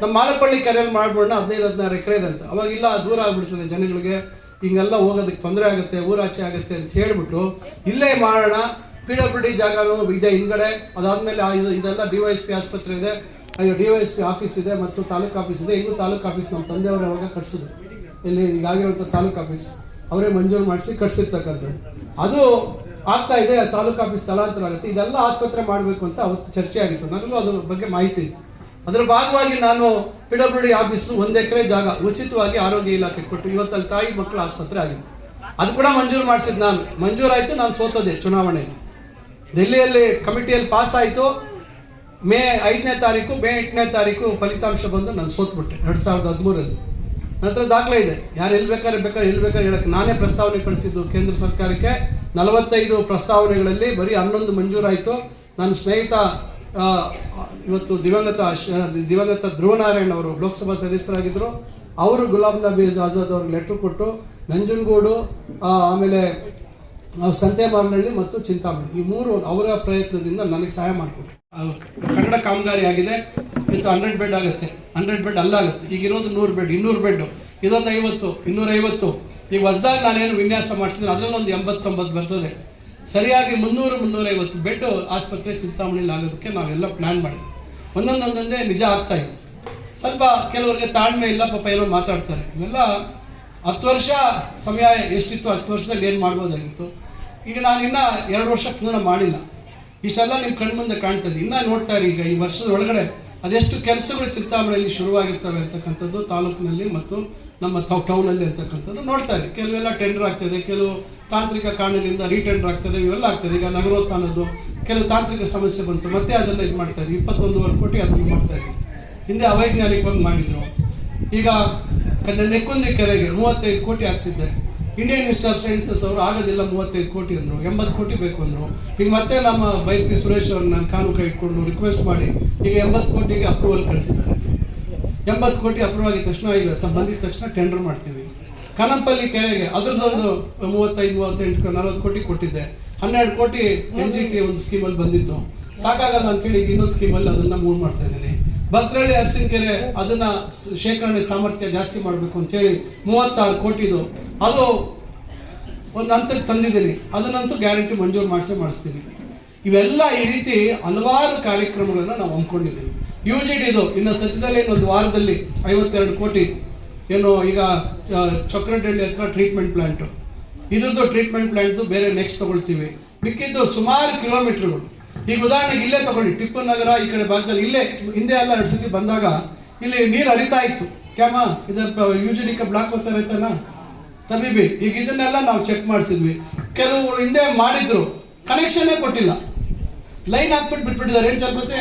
ನಮ್ಮ ಮಾಲಪಳ್ಳಿ ಕೆರೆಯಲ್ಲಿ ಮಾಡ್ಬೋಣ, ಹದಿನೈದು, ಹದಿನಾರು ಎಕರೆ ಅಂತ. ಅವಾಗ ಇಲ್ಲ, ದೂರ ಆಗ್ಬಿಡ್ತದೆ ಜನಗಳಿಗೆ. ಹಿಂಗೆಲ್ಲ ಹೋಗೋದಕ್ಕೆ ತೊಂದರೆ ಆಗುತ್ತೆ, ಊರಾಚೆ ಆಗುತ್ತೆ ಅಂತ ಹೇಳಿಬಿಟ್ಟು, ಇಲ್ಲೇ ಮಾಡೋಣ, ಪಿ ಡಬ್ಲ್ಯೂ ಡಿ ಜಾಗನೂ ಇದೆ ಹಿಂಗಡೆ ಅದಾದಮೇಲೆ ಇದು, ಇದೆಲ್ಲ ಡಿ ವೈ ಎಸ್ ಪಿ ಆಸ್ಪತ್ರೆ ಇದೆ. ಅಯ್ಯೋ, D Y S P office ಇದೆ ಮತ್ತು ತಾಲೂಕು ಆಫೀಸ್ ಇದೆ. ಇದು ತಾಲೂಕು ಆಫೀಸ್ ನಮ್ಮ ತಂದೆಯವರು ಅವಾಗ ಕಟ್ಸಿದ್ರು. ಇಲ್ಲಿ ಈಗಾಗಿರುವಂಥ ತಾಲೂಕು ಆಫೀಸ್, ಅವರೇ ಮಂಜೂರು ಮಾಡಿಸಿ ಕಟ್ಸಿರ್ತಕ್ಕಂಥದ್ದು. ಅದು ಆಗ್ತಾ ಇದೆ, ತಾಲೂಕು ಆಫೀಸ್ ಸ್ಥಳಾಂತರ ಆಗುತ್ತೆ. ಇದೆಲ್ಲ ಆಸ್ಪತ್ರೆ ಮಾಡಬೇಕು ಅಂತ ಅವತ್ತು ಚರ್ಚೆ ಆಗಿತ್ತು. ನನಗೂ ಅದ್ರ ಬಗ್ಗೆ ಮಾಹಿತಿ ಇತ್ತು. ಅದರ ಭಾಗವಾಗಿ ನಾನು ಪಿ ಡಬ್ಲ್ಯೂ ಡಿ ಆಫೀಸು ಒಂದು ಎಕರೆ ಜಾಗ ಉಚಿತವಾಗಿ ಆರೋಗ್ಯ ಇಲಾಖೆ ಕೊಟ್ಟು ಇವತ್ತಲ್ಲಿ ತಾಯಿ ಮಕ್ಕಳ ಆಸ್ಪತ್ರೆ ಆಗಿದೆ. ಅದು ಕೂಡ ಮಂಜೂರು ಮಾಡಿಸಿದ್ದು ನಾನು. ಮಂಜೂರಾಯಿತು, ನಾನು ಸೋತದೆ ಚುನಾವಣೆ. ಡೆಲ್ಲಿಯಲ್ಲಿ ಕಮಿಟಿಯಲ್ಲಿ ಪಾಸ್ ಆಯಿತು ಮೇ ಐದನೇ ತಾರೀಕು, ಮೇ ಎಂಟನೇ ತಾರೀಕು ಫಲಿತಾಂಶ ಬಂದು ನಾನು ಸೋತ್ಬಿಟ್ಟೆ, ಎರಡು ಸಾವಿರದ ಹದಿಮೂರಲ್ಲಿ ನಂತರ ದಾಖಲೆ ಇದೆ. ಯಾರು ಎಲ್ಲಿ ಬೇಕಾದ್ರೆ ಬೇಕಾದ್ರೆ ಎಲ್ಲಿ ಬೇಕಾದ್ರೆ ಹೇಳಕ್ಕೆ. ನಾನೇ ಪ್ರಸ್ತಾವನೆ ಕಳಿಸಿದ್ದು ಕೇಂದ್ರ ಸರ್ಕಾರಕ್ಕೆ. ನಲವತ್ತೈದು ಪ್ರಸ್ತಾವನೆಗಳಲ್ಲಿ ಬರೀ ಹನ್ನೊಂದು ಮಂಜೂರಾಯಿತು. ನನ್ನ ಸ್ನೇಹಿತ ಇವತ್ತು ದಿವಂಗತ ದಿವಂಗತ ಧ್ರುವನಾರಾಯಣ್ ಅವರು ಲೋಕಸಭಾ ಸದಸ್ಯರಾಗಿದ್ದರು ಅವರು ಗುಲಾಬ್ ನಬಿ ಆಜಾದ್ ಅವ್ರಿಗೆ ಲೆಟ್ರ್ ಕೊಟ್ಟು, ನಂಜನಗೂಡು ಆಮೇಲೆ ಸಂತೆಮಾರನಹಳ್ಳಿ ಮತ್ತು ಚಿಂತಾಮಣಿ. ಈ ಮೂರು ಅವರ ಪ್ರಯತ್ನದಿಂದ ನನಗೆ ಸಹಾಯ ಮಾಡಿಕೊಟ್ರು. ಕನ್ನಡ ಕಾಮಗಾರಿ ಆಗಿದೆ. ಇವತ್ತು ಹಂಡ್ರೆಡ್ ಬೆಡ್ ಆಗುತ್ತೆ. ಹಂಡ್ರೆಡ್ ಬೆಡ್ ಅಲ್ಲಾಗುತ್ತೆ ಈಗ ಇರೋದು ನೂರು ಬೆಡ್ ಇನ್ನೂರು ಬೆಡ್ ಇದೊಂದು ಐವತ್ತು ಇನ್ನೂರೈವತ್ತು ಈಗ ಹೊಸದಾಗಿ ನಾನೇನು ವಿನ್ಯಾಸ ಮಾಡಿಸಿದ್ರೆ ಅದರಲ್ಲಿ ಒಂದು ಎಂಬತ್ತೊಂಬತ್ತು ಬರ್ತದೆ. ಸರಿಯಾಗಿ ಮುನ್ನೂರು, ಮುನ್ನೂರೈವತ್ತು ಬೆಡ್ ಆಸ್ಪತ್ರೆ ಚಿಂತಾಮಣಿಲಿ ಆಗೋದಕ್ಕೆ ನಾವೆಲ್ಲ ಪ್ಲ್ಯಾನ್ ಮಾಡಿದ್ವಿ ಒಂದೊಂದೊಂದೊಂದೇ ನಿಜ ಆಗ್ತಾ ಇದೆ. ಸ್ವಲ್ಪ ಕೆಲವರಿಗೆ ತಾಳ್ಮೆ ಇಲ್ಲ, ಪಾಪ ಏನೋ ಮಾತಾಡ್ತಾರೆ. ಇವೆಲ್ಲ ಹತ್ತು ವರ್ಷ ಸಮಯ ಎಷ್ಟಿತ್ತು, ಹತ್ತು ವರ್ಷದಲ್ಲಿ ಏನು ಮಾಡ್ಬೋದಾಗಿತ್ತು? ಈಗ ನಾನು ಇನ್ನೂ ಎರಡು ವರ್ಷ ಪೂರ್ಣ ಮಾಡಿಲ್ಲ. ಇಷ್ಟೆಲ್ಲ ನೀವು ಕಣ್ಮುಂದೆ ಕಾಣ್ತದೆ ಇನ್ನೂ ನೋಡ್ತಾ ಇರಿ ಈಗ ಈ ವರ್ಷದ ಒಳಗಡೆ ಅದೆಷ್ಟು ಕೆಲಸಗಳು ಚಿಂತಾಮಣಿಯಲ್ಲಿ ಶುರುವಾಗಿರ್ತವೆ ಅಂತಕ್ಕಂಥದ್ದು ತಾಲೂಕಿನಲ್ಲಿ ಮತ್ತು ನಮ್ಮ ಟೌನಲ್ಲಿ ಅಂತಕ್ಕಂಥದ್ದು ನೋಡ್ತಾ ಇದೆ ಕೆಲವೆಲ್ಲ ಟೆಂಡರ್ ಆಗ್ತದೆ, ಕೆಲವು ತಾಂತ್ರಿಕ ಕಾರಣದಿಂದ ರೀಟೆಂಡರ್ ಆಗ್ತದೆ, ಇವೆಲ್ಲ ಆಗ್ತದೆ. ಈಗ ನಗರೋತ್ಥಾನದ್ದು, ಕೆಲವು ತಾಂತ್ರಿಕ ಸಮಸ್ಯೆ ಬಂತು, ಮತ್ತೆ ಅದನ್ನು ಇದು ಮಾಡ್ತಾ ಇದ್ದೀವಿ. ಇಪ್ಪತ್ತೊಂದುವರೆ ಕೋಟಿ ಅದನ್ನು ಮಾಡ್ತಾ ಇದ್ದೀವಿ. ಹಿಂದೆ ಅವೈಜ್ಞಾನಿಕವಾಗಿ ಮಾಡಿದ್ರು. ಈಗ ನೆಕ್ಕುಂದಿ ಕೆರೆಗೆ ಮೂವತ್ತೈದು ಕೋಟಿ ಹಾಕ್ಸಿದ್ದೆ. ಇಂಡಿಯನ್ ಇನ್ಸ್ಟಿಟ್ಯೂಟ್ ಆಫ್ ಸೈನ್ಸಸ್ ಅವರು ಆಗೋದಿಲ್ಲ ಮೂವತ್ತೈದು ಕೋಟಿ ಅಂದರು, ಎಂಬತ್ತು ಕೋಟಿ ಬೇಕು ಅಂದರು. ಈಗ ಮತ್ತೆ ನಮ್ಮ ಬೈತಿ ಸುರೇಶ್ ಅವ್ರನ್ನ ನಾನು ಕಾನು ಕೈ ಇಟ್ಕೊಂಡು ರಿಕ್ವೆಸ್ಟ್ ಮಾಡಿ, ಈಗ ಎಂಬತ್ತು ಕೋಟಿಗೆ ಅಪ್ರೂವಲ್ ಕಳಿಸಿದ್ದಾರೆ. ಎಂಬತ್ತು ಕೋಟಿ ಅಪ್ರೂವ್ ಆಗಿದ ತಕ್ಷಣ ಈಗ ಬಂದಿದ ತಕ್ಷಣ ಟೆಂಡರ್ ಮಾಡ್ತೀವಿ. ಕನಂಪಲ್ಲಿ ಕೆರೆಗೆ ಅದ್ರದ್ದೊಂದು ಮೂವತ್ತೈದು, ಮೂವತ್ತೆಂಟು, ನಲವತ್ತು ಕೋಟಿ ಕೊಟ್ಟಿದ್ದೆ. ಹನ್ನೆರಡು ಕೋಟಿ ಎನ್ ಜಿ ಟಿ ಒಂದು ಸ್ಕೀಮಲ್ಲಿ ಬಂದಿತ್ತು. ಸಾಕಾಗಲ್ಲ ಅಂತೇಳಿ ಈಗ ಇನ್ನೊಂದು ಸ್ಕೀಮಲ್ಲಿ ಅದನ್ನು ಮೂವ್ ಮಾಡ್ತಾ ಇದ್ದೀನಿ. ಭದ್ರಳ್ಳಿ ಅರಸಿನಕೆರೆ ಅದನ್ನ ಶೇಖರಣೆ ಸಾಮರ್ಥ್ಯ ಜಾಸ್ತಿ ಮಾಡಬೇಕು ಅಂತೇಳಿ ಮೂವತ್ತಾರು ಕೋಟಿದು. ಅದು ಒಂದು ಹಂತಕ್ಕೆ ತಂದಿದ್ದೀನಿ. ಅದನ್ನಂತೂ ಗ್ಯಾರಂಟಿ ಮಂಜೂರು ಮಾಡಿಸಿ ಮಾಡಿಸ್ತೀನಿ ಇವೆಲ್ಲ ಈ ರೀತಿ ಹಲವಾರು ಕಾರ್ಯಕ್ರಮಗಳನ್ನು ನಾವು ಹಮ್ಮಿಕೊಂಡಿದ್ದೀವಿ. ಯು ಜಿ ಡಿದು ಇನ್ನು ಸದ್ಯದಲ್ಲಿ ಒಂದು ವಾರದಲ್ಲಿ ಐವತ್ತೆರಡು ಕೋಟಿ ಏನು ಈಗ ಚೊಕ್ರಡಳ್ಳಿ ಹತ್ರ ಟ್ರೀಟ್ಮೆಂಟ್ ಪ್ಲ್ಯಾಂಟು ಇದ್ರದ್ದು ಟ್ರೀಟ್ಮೆಂಟ್ ಪ್ಲಾಂಟ್ದು ಬೇರೆ ನೆಕ್ಸ್ಟ್ ತಗೊಳ್ತೀವಿ. ಮಿಕ್ಕಿದ್ದು ಸುಮಾರು ಕಿಲೋಮೀಟರ್ಗಳು ಈಗ ಉದಾಹರಣೆಗೆ ಇಲ್ಲೇ ತಗೊಳ್ಳಿ, ಟಿಪ್ಪು ನಗರ ಈ ಕಡೆ ಭಾಗದಲ್ಲಿ ಇಲ್ಲೇ, ಹಿಂದೆ ಎಲ್ಲ ಎರಡು ಬಂದಾಗ ಇಲ್ಲಿ ನೀರು ಹರಿತಾ ಇತ್ತು. ಕ್ಯಾಮ, ಇದರ ಯು ಜಿ ಡಿ ಕ ಬ್ಲಾಕ್ ಹೋಗ್ತಾರೆ ತಾನ ತಬಿಬಿ ಈಗ ಇದನ್ನೆಲ್ಲ ನಾವು ಚೆಕ್ ಮಾಡಿಸಿದ್ವಿ. ಕೆಲವರು ಹಿಂದೆ ಮಾಡಿದ್ರು ಕನೆಕ್ಷನ್ನೇ ಕೊಟ್ಟಿಲ್ಲ. ಲೈನ್ ಹಾಕ್ಬಿಟ್ಟು ಬಿಟ್ಬಿಟ್ಟಿದ್ದಾರೆ. ಏನ್ ಚಲ್ಪತ್ತೆ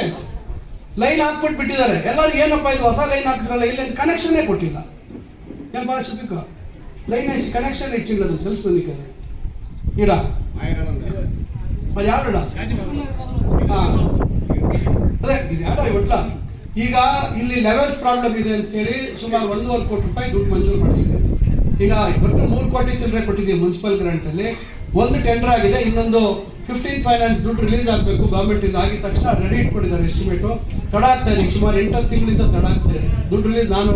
ಲೈನ್ ಹಾಕ್ಬಿಟ್ಟು ಬಿಟ್ಟಿದ್ದಾರೆ. ಎಲ್ಲರೂ ಏನಪ್ಪ ಇದು ಹೊಸ ಲೈನ್ ಹಾಕಿದ್ರಲ್ಲ, ಇಲ್ಲಿ ಕನೆಕ್ಷನ್ನೇ ಕೊಟ್ಟಿಲ್ಲ. ಏನ್ ಬಾ ಲೈನ್ ಕನೆಕ್ಷನ್ ಇಟ್ಟಿಲ್ಲ ಕೆಲಸ ನಿಕ್ಕದೆ ಇಡ? ಯಾರು ಇಡ ಅದೇ ಯಾರೋ ಒಟ್ಲ ಈಗ ಇಲ್ಲಿ ಲೆವೆಲ್ಸ್ ಪ್ರಾಬ್ಲಮ್ ಇದೆ ಅಂತ ಹೇಳಿ ಸುಮಾರು ಒಂದೂವರೆ ಕೋಟಿ ರೂಪಾಯಿ ದುಡ್ಡು ಮಂಜೂರು ಮಾಡಿಸಿದೆ. ಈಗ ಇವತ್ತು ಮೂರು ಕೋಟಿ ಚಿಲ್ಲರೆ ಕೊಟ್ಟಿದ್ದೀವಿ ಮುನ್ಸಿಪಲ್ ಗ್ರಾಂಟ್ ಅಲ್ಲಿ. ಒಂದು ಟೆಂಡರ್ ಆಗಿದೆ, ಇನ್ನೊಂದು ಫಿಫ್ಟೀನ್ ಫೈನಾನ್ಸ್ ದುಡ್ಡು ರಿಲೀಸ್ ಆಗಬೇಕು ಗೌರ್ಮೆಂಟಿಂದ ಆಗಿದ ತಕ್ಷಣ ರೆಡಿ ಇಟ್ಕೊಂಡಿದ್ದಾರೆ ಎಸ್ಟಿಮೇಟು ತಡ ಆಗ್ತಾ ಇದೆ, ಸುಮಾರು ಎಂಟತ್ತು ತಿಂಗಳಿಂದ ತಡ ಆಗ್ತಾ ಇದೆ. ದುಡ್ಡು ರಿಲೀಸ್ ನಾನು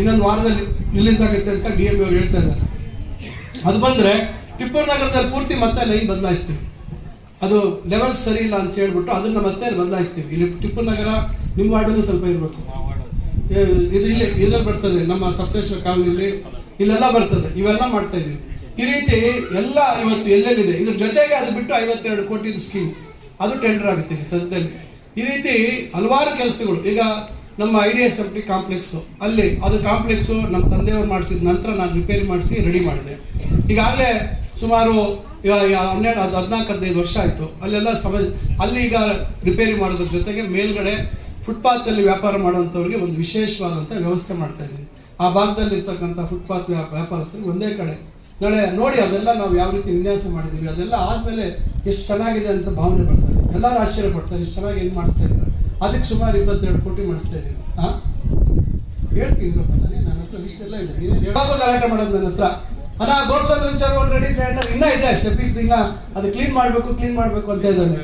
ಇನ್ನೊಂದು ವಾರದಲ್ಲಿ ರಿಲೀಸ್ ಆಗುತ್ತೆ ಅಂತ ಡಿ ಎಂ ಅವ್ರು ಹೇಳ್ತಾ ಇದ್ದಾರೆ. ಅದು ಬಂದ್ರೆ ಟಿಪ್ಪೂರ್ ನಗರದಲ್ಲಿ ಪೂರ್ತಿ ಮತ್ತೆ ಲೈನ್ ಬದಲಾಯಿಸ್ತೀವಿ ಅದು ಲೆವೆಲ್ ಸರಿ ಇಲ್ಲ ಅಂತ ಹೇಳ್ಬಿಟ್ಟು ಅದನ್ನ ಮತ್ತೆ ಬದಲಾಯಿಸ್ತೀವಿ. ಇಲ್ಲಿ ಟಿಪ್ಪು ನಗರ, ನಿಮ್ಮ ವಾರ್ಡಲ್ಲಿ ಸ್ವಲ್ಪ ಇರಬೇಕು. ಇದು ಇಲ್ಲಿ, ಇದ್ರಲ್ಲಿ ಬರ್ತದೆ, ನಮ್ಮ ತಪ್ಪೇಶ್ವರ ಕಾಲೋನಿಯಲ್ಲಿ ಇಲ್ಲೆಲ್ಲ ಬರ್ತದೆ, ಇವೆಲ್ಲ ಮಾಡ್ತಾ ಇದೀವಿ ಈ ರೀತಿ ಎಲ್ಲ ಇವತ್ತು ಎಲ್ಲೆಲ್ಲಿದೆ? ಇದ್ರ ಜೊತೆಗೆ ಅದು ಬಿಟ್ಟು ಐವತ್ತೆರಡು ಕೋಟಿ ಸ್ಕೀಮ್ ಅದು ಟೆಂಡರ್ ಆಗುತ್ತೆ ಸದ್ಯದಲ್ಲಿ. ಈ ರೀತಿ ಹಲವಾರು ಕೆಲಸಗಳು. ಈಗ ನಮ್ಮ I D S F T complex ಅಲ್ಲಿ ಅದು ಕಾಂಪ್ಲೆಕ್ಸು ನಮ್ಮ ತಂದೆಯವರು ಮಾಡಿಸಿದ ನಂತರ ನಾನು ರಿಪೇರಿ ಮಾಡಿಸಿ ರೆಡಿ ಮಾಡಿದೆ. ಈಗಾಗಲೇ ಸುಮಾರು ಈಗ ಹನ್ನೆರಡು, ಅದು ಹದಿನಾಲ್ಕು, ಹದಿನೈದು ವರ್ಷ ಆಯಿತು. ಅಲ್ಲೆಲ್ಲ ಸಮ, ಅಲ್ಲಿ ಈಗ ರಿಪೇರಿ ಮಾಡೋದ್ರ ಜೊತೆಗೆ ಮೇಲ್ಗಡೆ ಫುಟ್ಪಾತ್ ಅಲ್ಲಿ ವ್ಯಾಪಾರ ಮಾಡುವಂಥವ್ರಿಗೆ ಒಂದು ವಿಶೇಷವಾದಂಥ ವ್ಯವಸ್ಥೆ ಮಾಡ್ತಾ ಇದ್ದೀವಿ. ಆ ಭಾಗದಲ್ಲಿ ಇರ್ತಕ್ಕಂಥ ಫುಟ್ಪಾತ್ ವ್ಯಾಪ- ವ್ಯಾಪಾರಸ್ಥರಿಗೆ ಒಂದೇ ಕಡೆ. ನಾಳೆ ನೋಡಿ ಅದೆಲ್ಲ ನಾವು ಯಾವ ರೀತಿ ವಿನ್ಯಾಸ ಮಾಡಿದ್ದೀವಿ, ಅದೆಲ್ಲ ಆದಮೇಲೆ ಎಷ್ಟು ಚೆನ್ನಾಗಿದೆ ಅಂತ ಭಾವನೆ ಬರ್ತಾರೆ ಎಲ್ಲರೂ ಆಶ್ಚರ್ಯ ಪಡ್ತಾರೆ ಎಷ್ಟು ಚೆನ್ನಾಗಿ ಏನು ಮಾಡಿಸ್ತಾ ಇದ್ದಾರೆ. ಅದಕ್ಕೆ ಸುಮಾರು ಇಪ್ಪತ್ತೆರಡು ಕೋಟಿ ಮಾಡಿಸ್ತಾ ಇದ್ದೀವಿ. ಹಾಂ ನಾನೇ ನನ್ನ ಹತ್ರ ಇಷ್ಟೆಲ್ಲ ಇದೆ ಯಾವಾಗ ಗಲಾಟೆ ಮಾಡೋದು ನನ್ನ ಹತ್ರ? ಅಣ್ಣ ಗೋಡ್ಸಂದ್ರ ಆಲ್ರೆಡಿ ಸ್ಯಾಂಡರ್ ಇನ್ನ ಇದೆ, ಶಫೀಕ್ ಇನ್ನ ಅದು ಕ್ಲೀನ್ ಮಾಡಬೇಕು ಕ್ಲೀನ್ ಮಾಡಬೇಕು ಅಂತ ಇದ್ದಾನೆ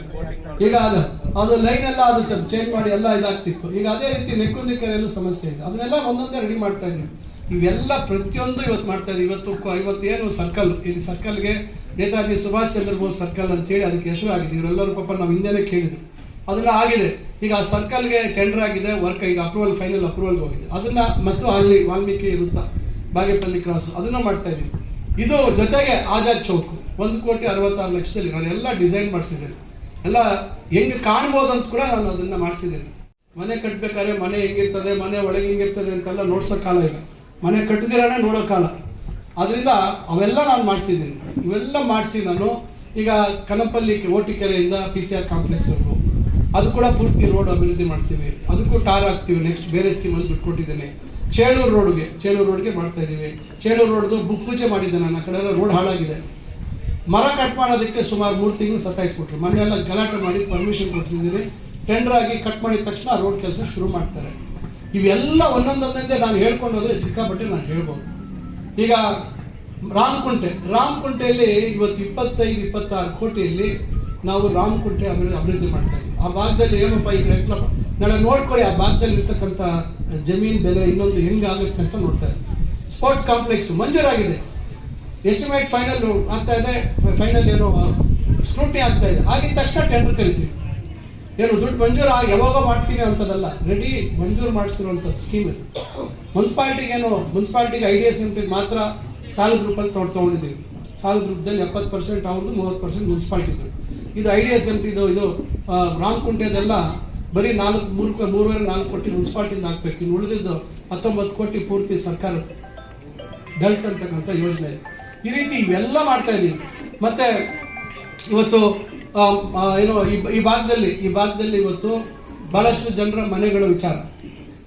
ಈಗ ಅದು ಅದು ಲೈನ್ ಎಲ್ಲ ಅದು ಚೇಂಜ್ ಮಾಡಿ ಎಲ್ಲ ಇದಾಗ್ತಿತ್ತು. ಈಗ ಅದೇ ರೀತಿ ನೆಕ್ಕುಂದಿ ಕೆರೆಯಲ್ಲೂ ಸಮಸ್ಯೆ ಇದೆ. ಅದನ್ನೆಲ್ಲ ಒಂದೊಂದೇ ರೆಡಿ ಮಾಡ್ತಾ ಇದ್ದೀವಿ ಇವೆಲ್ಲ ಪ್ರತಿಯೊಂದು ಇವತ್ತು ಮಾಡ್ತಾ ಇದ್ದೀವಿ ಇವತ್ತು ಕ- ಇವತ್ತು ಏನು ಸರ್ಕಲ್ ಇಲ್ಲಿ ಸರ್ಕಲ್ಗೆ ನೇತಾಜಿ ಸುಭಾಷ್ ಚಂದ್ರ ಬೋಸ್ ಸರ್ಕಲ್ ಅಂತ ಹೇಳಿ ಅದಕ್ಕೆ ಹೆಸರು ಆಗಿದೆ ಇವರೆಲ್ಲರೂ ಪಾಪ ನಾವು ಹಿಂದೆನೇ ಕೇಳಿದ್ರು. ಅದನ್ನ ಆಗಿದೆ. ಈಗ ಆ ಸರ್ಕಲ್ಗೆ ಟೆಂಡರ್ ಆಗಿದೆ ವರ್ಕ್ ಈಗ ಅಪ್ರೂವಲ್ ಫೈನಲ್ ಅಪ್ರೂವಲ್ಗೆ ಹೋಗಿದೆ. ಅದನ್ನ ಮತ್ತು ಅಲ್ಲಿ ವಾಲ್ಮೀಕಿ ವೃತ್ತ ಬಾಗೇಪಲ್ಲಿ ಕ್ರಾಸ್ ಅದನ್ನ ಮಾಡ್ತಾ ಇದೀವಿ ಇದು ಜೊತೆಗೆ ಆಜಾದ್ ಚೌಕ್, ಒಂದು ಕೋಟಿ ಅರವತ್ತಾರು ಲಕ್ಷದಲ್ಲಿ ನಾನು ಎಲ್ಲ ಡಿಸೈನ್ ಮಾಡಿಸಿದ್ದೇನೆ. ಎಲ್ಲ ಹೆಂಗೆ ಕಾಣ್ಬೋದು ಅಂತ ಕೂಡ ನಾನು ಅದನ್ನ ಮಾಡಿಸಿದ್ದೇನೆ. ಮನೆ ಕಟ್ಟಬೇಕಾದ್ರೆ ಮನೆ ಹೆಂಗಿರ್ತದೆ, ಮನೆ ಒಳಗೆ ಹೆಂಗಿರ್ತದೆ ಅಂತೆಲ್ಲ ನೋಡ್ಸೋ ಕಾಲ ಈಗ ಮನೆ ಕಟ್ಟಿದಿರಾನೆ ನೋಡೋ ಕಾಲ. ಅದರಿಂದ ಅವೆಲ್ಲ ನಾನು ಮಾಡಿಸಿದ್ದೀನಿ. ಇವೆಲ್ಲ ಮಾಡಿಸಿ ನಾನು ಈಗ ಕನಪಲ್ಲಿ ಓಟಿಕೆರೆಯಿಂದ ಪಿ ಸಿ ಆರ್ ಕಾಂಪ್ಲೆಕ್ಸ್ವರೆಗೂ ಅದು ಕೂಡ ಪೂರ್ತಿ ರೋಡ್ ಅಭಿವೃದ್ಧಿ ಮಾಡ್ತೀವಿ. ಅದಕ್ಕೂ ಟಾರ್ ಹಾಕ್ತೀವಿ ನೆಕ್ಸ್ಟ್ ಬೇರೆ ಸ್ಕೀಮಲ್ಲಿ ಬಿಟ್ಕೊಟ್ಟಿದ್ದೇನೆ. ಚೇಳೂರು ರೋಡ್ಗೆ ಚೇಳೂರು ರೋಡ್ಗೆ ಮಾಡ್ತಾ ಇದ್ದೀವಿ. ಚೇಳೂರು ರೋಡ್ದು ಬುಕ್ ಪೂಜೆ ಮಾಡಿದ್ದೆ ನಾನು ಆ ಕಡೆ ಎಲ್ಲ ರೋಡ್ ಹಾಳಾಗಿದೆ. ಮರ ಕಟ್ ಮಾಡೋದಕ್ಕೆ ಸುಮಾರು ಮೂರು ತಿಂಗಳು ಸತಾಯಿಸ್ಬಿಟ್ರು. ಮನೆಯೆಲ್ಲ ಗಲಾಟೆ ಮಾಡಿ ಪರ್ಮಿಷನ್ ಕೊಡ್ತಿದ್ದೀನಿ ಟೆಂಡರ್ ಆಗಿ ಕಟ್ ಮಾಡಿದ ತಕ್ಷಣ ರೋಡ್ ಕೆಲಸ ಶುರು ಮಾಡ್ತಾರೆ. ಇವೆಲ್ಲ ಒಂದೊಂದೊಂದೇ ನಾನು ಹೇಳ್ಕೊಂಡು ಹೋದರೆ ಸಿಕ್ಕಾಪಟ್ಟೆ ನಾನು ಹೇಳ್ಬೋದು. ಈಗ ರಾಮಕುಂಟೆ, ರಾಮಕುಂಟೆಯಲ್ಲಿ ಇವತ್ತು ಇಪ್ಪತ್ತೈದು, ಇಪ್ಪತ್ತಾರು ಕೋಟಿಯಲ್ಲಿ ನಾವು ರಾಮಕುಂಟೆ ಅಭಿವೃದ್ಧಿ ಅಭಿವೃದ್ಧಿ ಮಾಡ್ತಾ ಇದ್ದೀವಿ. ಆ ಭಾಗದಲ್ಲಿ ಏನಪ್ಪ ಈ ಕ್ಲಬ್? ನಾಳೆ ನೋಡ್ಕೊಳ್ಳಿ, ಆ ಭಾಗದಲ್ಲಿ ಇರ್ತಕ್ಕಂಥ ಜಮೀನ್ ಬೆಲೆ ಇನ್ನೊಂದು ಹೆಂಗಾಗುತ್ತೆ ಅಂತ ನೋಡ್ತಾ ಸ್ಪಾಟ್ ಸ್ಪೋರ್ಟ್ಸ್ ಕಾಂಪ್ಲೆಕ್ಸ್ ಮಂಜೂರಾಗಿದೆ. ಎಸ್ಟಿಮೇಟ್ ಫೈನಲ್ ಆಗ್ತಾ ಇದೆ. ಫೈನಲ್ ಏನೋ ಸ್ಕ್ರೂಟಿ ಆಗ್ತಾ ಇದೆ. ಆಗಿದ ತಕ್ಷಣ ಟೆಂಡರ್ ಕರಿತೀವಿ. ಏನು ದುಡ್ಡು ಮಂಜೂರು ಯಾವಾಗ ಮಾಡ್ತೀನಿ ಅಂತದಲ್ಲ ರೆಡಿ ಮಂಜೂರು ಮಾಡಿಸಿರುವಂಥದ್ದು ಸ್ಕೀಮ್ ಇದು. ಮುನ್ಸಿಪಾಲ್ಟಿಗೆ ಏನು ಮುನ್ಸಿಪಾಲ್ಟಿಗೆ ಐ ಮಾತ್ರ ಸಾಲದ ರೂಪದಲ್ಲಿ ತೊಗೊಂಡು ತೊಗೊಂಡಿದ್ದೀವಿ. ಸಾಲದ ರೂಪದಲ್ಲಿ ಎಪ್ಪತ್ತು ಪರ್ಸೆಂಟ್ ಅವ್ರದ್ದು ಮೂವತ್ತು ಪರ್ಸೆಂಟ್ ಮುನ್ಸಿಪಾಲ್ಟಿದ್ದು ಇದು ಐ ಡಿ ಇದು ಇದು ಆ, ರಾಮಕುಂಟೆದೆಲ್ಲ ಬರೀ ನಾಲ್ಕು, ಮೂರು ಮೂರುವರೆ, ನಾಲ್ಕು ಕೋಟಿ ಮುನ್ಸಿಪಾಲ್ಟಿಯಿಂದ ಹಾಕ್ಬೇಕು. ಇನ್ನು ಉಳಿದಿದ್ದು ಹತ್ತೊಂಬತ್ತು ಕೋಟಿ ಪೂರ್ತಿ ಸರ್ಕಾರ ಡಲ್ಟ್ ಅಂತಕ್ಕಂಥ ಯೋಜನೆ. ಈ ರೀತಿ ಇವೆಲ್ಲ ಮಾಡ್ತಾ ಇದ್ದೀವಿ ಮತ್ತೆ ಇವತ್ತು ಏನೋ, ಈ ಭಾಗದಲ್ಲಿ ಈ ಭಾಗದಲ್ಲಿ ಇವತ್ತು ಬಹಳಷ್ಟು ಜನರ ಮನೆಗಳ ವಿಚಾರ.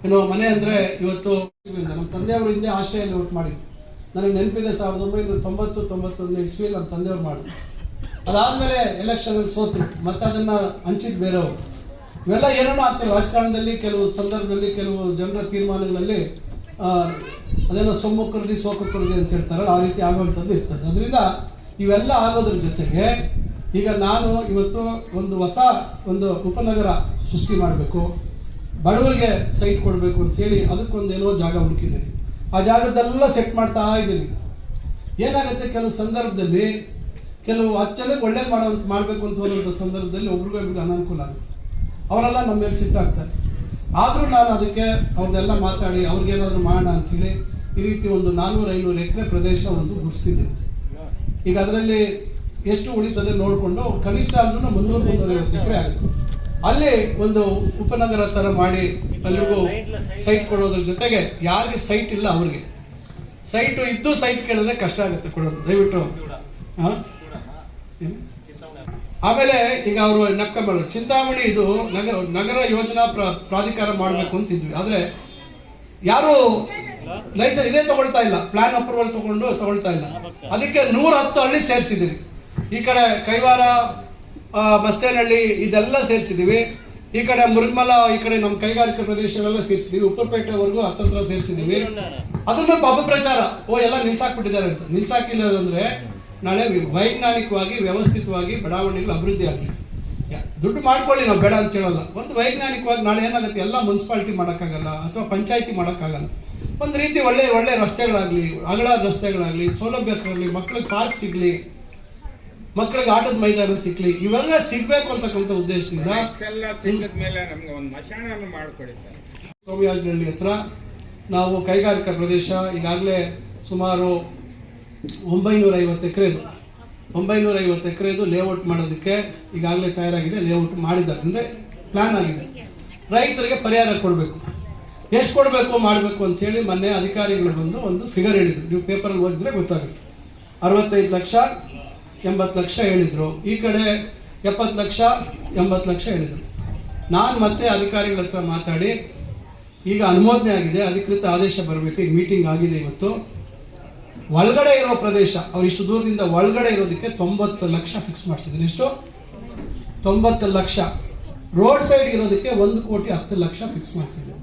ಏನೋ, ಮನೆ ಅಂದರೆ ಇವತ್ತು ನಮ್ಮ ತಂದೆಯವರು ಹಿಂದೆ ಆಶ್ರಯಲ್ಲಿ ಓಟ್ ಮಾಡಿದ್ರು. ನನಗೆ ನೆನಪಿದೆ, ಸಾವಿರದ ಒಂಬೈನೂರ ತೊಂಬತ್ತು ತೊಂಬತ್ತೊಂದನೇ ಇಸ್ವಿಯಲ್ಲಿ ನಮ್ಮ ತಂದೆಯವರು ಮಾಡಿದ್ರು. ಅದಾದಮೇಲೆ ಎಲೆಕ್ಷನಲ್ಲಿ ಸೋತ್ರು. ಮತ್ತೆ ಅದನ್ನ ಹಂಚಿದ್ದು ಬೇರೆಯವರು. ಇವೆಲ್ಲ ಏನೇನೋ ಆಗ್ತದೆ ರಾಜಕಾರಣದಲ್ಲಿ ಕೆಲವು ಸಂದರ್ಭದಲ್ಲಿ ಕೆಲವು ಜನರ ತೀರ್ಮಾನಗಳಲ್ಲಿ ಅದೇನೋ ಸೊಮ್ಮು ಕರದಿ ಅಂತ ಹೇಳ್ತಾರಲ್ಲ, ಆ ರೀತಿ ಆಗುವಂಥದ್ದು ಇರ್ತದೆ. ಅದರಿಂದ ಇವೆಲ್ಲ ಆಗೋದ್ರ ಜೊತೆಗೆ ಈಗ ನಾನು ಇವತ್ತು ಒಂದು ಹೊಸ ಒಂದು ಉಪನಗರ ಸೃಷ್ಟಿ ಮಾಡಬೇಕು, ಬಡವರಿಗೆ ಸೈಟ್ ಕೊಡಬೇಕು ಅಂತ ಹೇಳಿ ಅದಕ್ಕೊಂದೇನೋ ಜಾಗ ಹುಡುಕಿದ್ದೀನಿ. ಆ ಜಾಗದೆಲ್ಲ ಸೆಟ್ ಮಾಡ್ತಾ ಇದ್ದೀನಿ. ಏನಾಗುತ್ತೆ ಕೆಲವು ಸಂದರ್ಭದಲ್ಲಿ, ಕೆಲವು ಅಚ್ಚನೆ ಒಳ್ಳೇದು ಮಾಡೋ, ಮಾಡಬೇಕು ಅಂತ ಹೋದಂಥ ಸಂದರ್ಭದಲ್ಲಿ ಒಬ್ರಿಗೊಬ್ರಿಗೆ ಅನಾನುಕೂಲ ಆಗುತ್ತೆ. ಅವರೆಲ್ಲ ನಮ್ಮ ಮೇಲೆ ಸಿಟ್ಟಾಗ್ತಾರೆ ಆದರೂ ನಾನು ಅದಕ್ಕೆ ಅವ್ರನ್ನೆಲ್ಲ ಮಾತಾಡಿ ಅವ್ರಿಗೇನಾದರೂ ಮಾಡೋಣ ಅಂಥೇಳಿ ಈ ರೀತಿ ಒಂದು ನಾನ್ನೂರು ಐನೂರು ಎಕರೆ ಪ್ರದೇಶ ಒಂದು ಗುಡಿಸಿದೆ. ಈಗ ಅದರಲ್ಲಿ ಎಷ್ಟು ಉಳಿತದೆ ನೋಡಿಕೊಂಡು ಕನಿಷ್ಠ ಅಂದ್ರೂ ಮುನ್ನೂರು ಮುನ್ನೂರೈವತ್ತು ಎಕರೆ ಆಗುತ್ತೆ. ಅಲ್ಲಿ ಒಂದು ಉಪನಗರ ಥರ ಮಾಡಿ ಎಲ್ರಿಗೂ ಸೈಟ್ ಕೊಡೋದ್ರ ಜೊತೆಗೆ ಯಾರಿಗೆ ಸೈಟ್ ಇಲ್ಲ ಅವ್ರಿಗೆ. ಸೈಟು ಇದ್ದು ಸೈಟ್ ಕೇಳಿದ್ರೆ ಕಷ್ಟ ಆಗುತ್ತೆ ಕೊಡೋದು. ದಯವಿಟ್ಟು. ಹಾ? ಆಮೇಲೆ ಈಗ ಅವರು ನಕ್ಕಂಬರು ಚಿಂತಾಮಣಿ ಇದು ನಗರ ನಗರ ಯೋಜನಾ ಪ್ರ- ಪ್ರಾಧಿಕಾರ ಮಾಡಬೇಕು ಅಂತಿದ್ವಿ. ಆದ್ರೆ ಯಾರು ಲೈಸೆನ್ಸ್ ಇದೇ ತಗೊಳ್ತಾ ಇಲ್ಲ. ಪ್ಲಾನ್ ಅಪ್ರೂವಲ್ ತಗೊಂಡು ತಗೊಳ್ತಾ ಇಲ್ಲ. ಅದಕ್ಕೆ ನೂರ ಹತ್ತು ಹಳ್ಳಿ ಸೇರಿಸಿದ್ದೀವಿ. ಈ ಕಡೆ ಕೈವಾರ ಬಸ್ತೇನಹಳ್ಳಿ ಇದೆಲ್ಲ ಸೇರಿಸಿದ್ದೀವಿ. ಈ ಕಡೆ ಮೃಗಮಲ ಈ ಕಡೆ ನಮ್ಮ ಕೈಗಾರಿಕಾ ಪ್ರದೇಶಗಳೆಲ್ಲ ಸೇರಿಸಿದ್ದೀವಿ. ಉಪ್ಪರಪೇಟೆವರೆಗೂ ಹತ್ತತ್ರ ಸೇರಿಸಿದ್ದೀವಿ. ಅದನ್ನ ಅಪಪ್ರಚಾರ ಓ, ಎಲ್ಲ ನಿಲ್ಸಾಕ್ಬಿಟ್ಟಿದ್ದಾರೆ ಅಂತ. ನಿಲ್ಸಾಕಿಲ್ಲ ಅಂದ್ರೆ ನಾಳೆ ವೈಜ್ಞಾನಿಕವಾಗಿ ವ್ಯವಸ್ಥಿತವಾಗಿ ಬಡಾವಣೆಗಳು ಅಭಿವೃದ್ಧಿ ಆಗಲಿ. ದುಡ್ಡು ಮಾಡ್ಕೊಳ್ಳಿ ನಾವು ಬೇಡ ಅಂತ ಹೇಳಲ್ಲ. ಒಂದು ವೈಜ್ಞಾನಿಕವಾಗಿ ನಾಳೆ ಏನಾಗುತ್ತೆ? ಎಲ್ಲ ಮುನ್ಸಿಪಾಲಿಟಿ ಮಾಡೋಕ್ಕಾಗಲ್ಲ ಅಥವಾ ಪಂಚಾಯಿತಿ ಮಾಡೋಕ್ಕಾಗಲ್ಲ. ಒಂದು ರೀತಿ ಒಳ್ಳೆ ಒಳ್ಳೆ ರಸ್ತೆಗಳಾಗಲಿ ಅಗಲ ರಸ್ತೆಗಳಾಗಲಿ ಸೌಲಭ್ಯಗಳಾಗಲಿ ಮಕ್ಕಳಿಗೆ ಪಾರ್ಕ್ ಸಿಗಲಿ ಮಕ್ಕಳಿಗೆ ಆಟದ ಮೈದಾನ ಸಿಗ್ಲಿ ಇವೆಲ್ಲ ಸಿಗ್ಬೇಕು ಅಂತಕ್ಕಂಥ ಉದ್ದೇಶದಿಂದ ಸೋಮಯಾಜನಹಳ್ಳಿ ಹತ್ರ ನಾವು ಕೈಗಾರಿಕಾ ಪ್ರದೇಶ ಈಗಾಗಲೇ ಸುಮಾರು ಒಂಬೈನೂರ ಐವತ್ತು ಎಕರೆದು. ಒಂಬೈನೂರ ಐವತ್ತು ಎಕರೆದು ಲೇಔಟ್ ಮಾಡೋದಕ್ಕೆ ಈಗಾಗಲೇ ತಯಾರಾಗಿದೆ ಲೇಔಟ್ ಮಾಡಿದ್ದಾರೆ. ಅಂದರೆ ಪ್ಲಾನ್ ಆಗಿದೆ. ರೈತರಿಗೆ ಪರಿಹಾರ ಕೊಡಬೇಕು. ಎಷ್ಟು ಕೊಡಬೇಕು, ಮಾಡಬೇಕು ಅಂಥೇಳಿ ಮೊನ್ನೆ ಅಧಿಕಾರಿಗಳು ಬಂದು ಒಂದು ಫಿಗರ್ ಹೇಳಿದರು. ನೀವು ಪೇಪರಲ್ಲಿ ಓದಿದ್ರೆ ಗೊತ್ತಾಗುತ್ತೆ. ಅರವತ್ತೈದು ಲಕ್ಷ, ಎಂಬತ್ತು ಲಕ್ಷ ಹೇಳಿದರು. ಈ ಕಡೆ ಎಪ್ಪತ್ತು ಲಕ್ಷ, ಎಂಬತ್ತು ಲಕ್ಷ ಹೇಳಿದರು. ನಾನು ಮತ್ತೆ ಅಧಿಕಾರಿಗಳ ಹತ್ರ ಮಾತಾಡಿ, ಈಗ ಅನುಮೋದನೆ ಆಗಿದೆ, ಅಧಿಕೃತ ಆದೇಶ ಬರಬೇಕು, ಈಗ ಮೀಟಿಂಗ್ ಆಗಿದೆ ಇವತ್ತು. ಒಳಗಡೆ ಇರೋ ಪ್ರದೇಶ, ಅವ್ರು ಇಷ್ಟು ದೂರದಿಂದ ಒಳಗಡೆ ಇರೋದಕ್ಕೆ ತೊಂಬತ್ತು ಲಕ್ಷ ಫಿಕ್ಸ್ ಮಾಡಿಸಿದ್ದೀನಿ ಎಷ್ಟು? ತೊಂಬತ್ತು ಲಕ್ಷ. ರೋಡ್ ಸೈಡ್ ಇರೋದಕ್ಕೆ ಒಂದು ಕೋಟಿ ಹತ್ತು ಲಕ್ಷ ಫಿಕ್ಸ್ ಮಾಡಿಸಿದ್ರು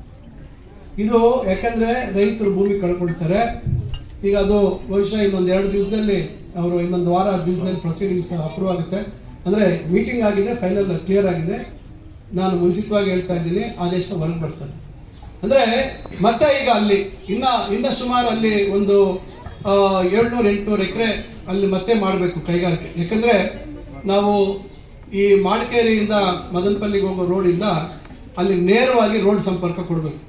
ಇದು ಯಾಕಂದ್ರೆ ರೈತರು ಭೂಮಿ ಕಳ್ಕೊಳ್ತಾರೆ. ಈಗ ಅದು ಬಹುಶಃ ಇನ್ನೊಂದು ಎರಡು ದಿವಸದಲ್ಲಿ ಅವರು ಇನ್ನೊಂದು ವಾರ ದಿವಸದಲ್ಲಿ ಪ್ರೊಸೀಡಿಂಗ್ಸ್ ಅಪ್ರೂವ್ ಆಗುತ್ತೆ. ಅಂದ್ರೆ ಮೀಟಿಂಗ್ ಆಗಿದೆ ಫೈನಲ್ ಕ್ಲಿಯರ್ ಆಗಿದೆ. ನಾನು ಮುಂಚಿತವಾಗಿ ಹೇಳ್ತಾ ಇದ್ದೀನಿ, ಆದೇಶ ಹೊರಗೆ ಬರ್ತದೆ. ಅಂದ್ರೆ ಮತ್ತೆ ಈಗ ಅಲ್ಲಿ, ಇನ್ನ ಇನ್ನ ಸುಮಾರು ಅಲ್ಲಿ ಒಂದು ಏಳ್ನೂರು, ಎಂಟುನೂರು ಎಕರೆ ಅಲ್ಲಿ ಮತ್ತೆ ಮಾಡಬೇಕು ಕೈಗಾರಿಕೆ. ಯಾಕಂದ್ರೆ ನಾವು ಈ ಮಾಣಿಕೇರಿಯಿಂದ ಮದನಪಲ್ಲಿಗೆ ಹೋಗೋ ರೋಡಿಂದ ಅಲ್ಲಿ ನೇರವಾಗಿ ರೋಡ್ ಸಂಪರ್ಕ ಕೊಡಬೇಕು.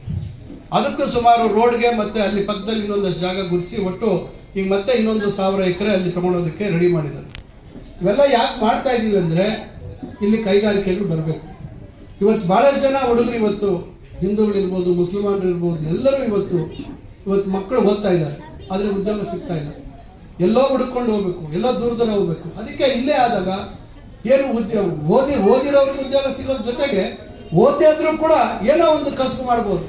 ಅದಕ್ಕೂ ಸುಮಾರು ರೋಡ್ಗೆ ಮತ್ತೆ ಅಲ್ಲಿ ಪಕ್ಕದಲ್ಲಿ ಇನ್ನೊಂದಷ್ಟು ಜಾಗ ಗುಡಿಸಿ ಒಟ್ಟು ಈಗ ಮತ್ತೆ ಇನ್ನೊಂದು ಸಾವಿರ ಎಕರೆ ಅಲ್ಲಿ ತಗೊಳೋದಕ್ಕೆ ರೆಡಿ ಮಾಡಿದ್ದಾರೆ. ಇವೆಲ್ಲ ಯಾಕೆ ಮಾಡ್ತಾ ಇದ್ದೀವಿ ಅಂದ್ರೆ ಇಲ್ಲಿ ಕೈಗಾರಿಕೆಗಳು ಬರಬೇಕು. ಇವತ್ತು ಭಾಳಷ್ಟು ಜನ ಹುಡುಗರು ಇವತ್ತು ಹಿಂದೂಗಳಿರ್ಬೋದು ಮುಸಲ್ಮಾನರು ಇರ್ಬೋದು ಎಲ್ಲರೂ ಇವತ್ತು ಇವತ್ತು ಮಕ್ಕಳು ಓದ್ತಾ ಇದ್ದಾರೆ. ಆದರೆ ಉದ್ಯೋಗ ಸಿಗ್ತಾ ಇಲ್ಲ. ಎಲ್ಲೋ ಹುಡ್ಕೊಂಡು ಹೋಗ್ಬೇಕು, ಎಲ್ಲೋ ದೂರದಲ್ಲಿ ಹೋಗ್ಬೇಕು. ಅದಕ್ಕೆ ಇಲ್ಲೇ ಆದಾಗ ಏನು ಉದ್ಯೋಗ ಓದಿ, ಓದಿರೋರಿಗೆ ಉದ್ಯೋಗ ಸಿಗೋದ್ರ ಜೊತೆಗೆ ಓದಿ ಆದ್ರೂ ಕೂಡ ಏನೋ ಒಂದು ಕಸು ಮಾಡ್ಬೋದು.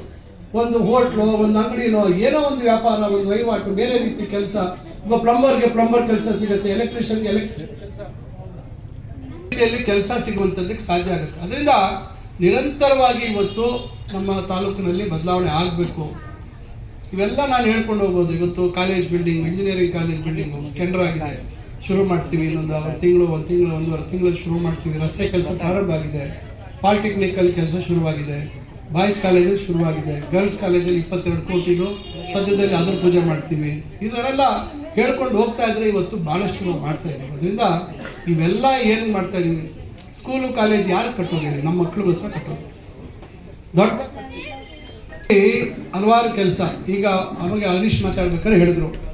ಒಂದು ಹೋಟ್ಲು, ಒಂದು ಅಂಗಡಿನೋ, ಏನೋ ಒಂದು ವ್ಯಾಪಾರ, ಒಂದು ವಹಿವಾಟು, ಬೇರೆ ರೀತಿ ಕೆಲಸ. ಒಬ್ಬ ಪ್ಲಂಬರ್ಗೆ ಪ್ಲಂಬರ್ ಕೆಲಸ ಸಿಗುತ್ತೆ, ಎಲೆಕ್ಟ್ರಿಷಿಯನ್ಗೆ ಎಲೆಕ್ಟ್ರಿಕ್ ರೀತಿಯಲ್ಲಿ ಕೆಲಸ ಸಿಗುವಂಥದ್ದಕ್ಕೆ ಸಾಧ್ಯ ಆಗುತ್ತೆ. ಅದರಿಂದ ನಿರಂತರವಾಗಿ ಇವತ್ತು ನಮ್ಮ ತಾಲೂಕಿನಲ್ಲಿ ಬದಲಾವಣೆ ಆಗಬೇಕು. ಇವೆಲ್ಲ ನಾನು ಹೇಳ್ಕೊಂಡು ಹೋಗ್ಬೋದು ಇವತ್ತು college building engineering college building tender ಆಗಿದೆ. ಶುರು ಮಾಡ್ತೀವಿ ಇನ್ನೊಂದು ಆರು ತಿಂಗಳು, ಒಂದು ತಿಂಗಳು, ಒಂದೂವರೆ ತಿಂಗಳು ಶುರು ಮಾಡ್ತೀವಿ. ರಸ್ತೆ ಕೆಲಸ ಪ್ರಾರಂಭ ಆಗಿದೆ. ಪಾಲಿಟೆಕ್ನಿಕಲ್ ಕೆಲಸ ಶುರುವಾಗಿದೆ. ಬಾಯ್ಸ್ ಕಾಲೇಜಲ್ಲಿ ಶುರುವಾಗಿದೆ. ಗರ್ಲ್ಸ್ ಕಾಲೇಜಲ್ಲಿ ಇಪ್ಪತ್ತೆರಡು ಕೋಟಿಗೂ ಸದ್ಯದಲ್ಲಿ ಅದರ ಪೂಜೆ ಮಾಡ್ತೀವಿ. ಇದರೆಲ್ಲ ಹೇಳ್ಕೊಂಡು ಹೋಗ್ತಾ ಇದ್ರೆ ಇವತ್ತು ಭಾಳಷ್ಟು ನಾವು ಮಾಡ್ತಾ ಇದ್ದೀವಿ. ಅದರಿಂದ ಇವೆಲ್ಲ ಏನು ಮಾಡ್ತಾ ಇದ್ದೀವಿ? ಸ್ಕೂಲು ಕಾಲೇಜ್ ಯಾರು ಕಟ್ಟೋದಿಲ್ಲ? ನಮ್ಮ ಮಕ್ಕಳಿಗೋಸ್ಕರ ಕಟ್ಟೋದು. ದೊಡ್ಡ ಹಲವಾರು ಕೆಲಸ. ಈಗ ಅವಾಗ ಹರೀಶ್ ಮಾತಾಡ್ಬೇಕಾದ್ರೆ ಹೇಳಿದ್ರು.